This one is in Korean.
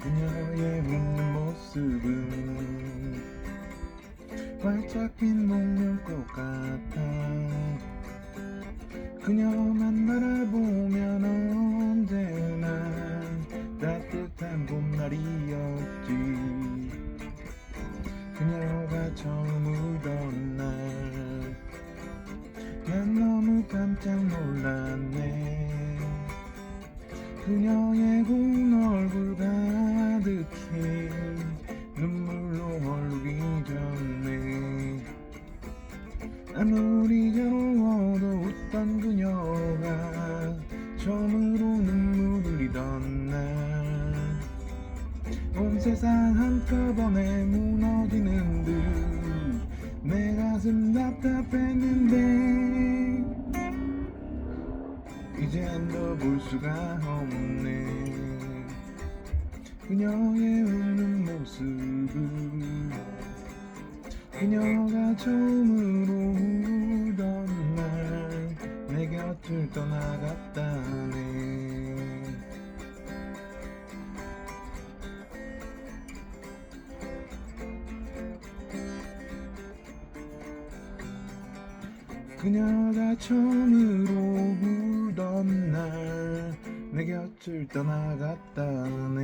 그녀의 웃는 모습은 활짝 핀 목련꽃 같아. 그녀만 바라보면 언제나 따뜻한 봄날이었지. 그녀가 처음 울던 날난 너무 깜짝 놀랐네. 그녀의 고운 얼굴 가득히 눈물로 얼룩이 졌네. 아무리 괴로워도 웃던 그녀가 처음으로 눈물 흘리던 날 온 세상 한꺼번에 무너지는 듯 내 가슴 답답했는데 이젠 더볼 수가 없네 그녀의 웃는 모습은 그녀가 처음으로 울던 날 내 곁을 떠나갔다네. 그녀가 처음으로 울던 날 내 곁을 떠나갔다네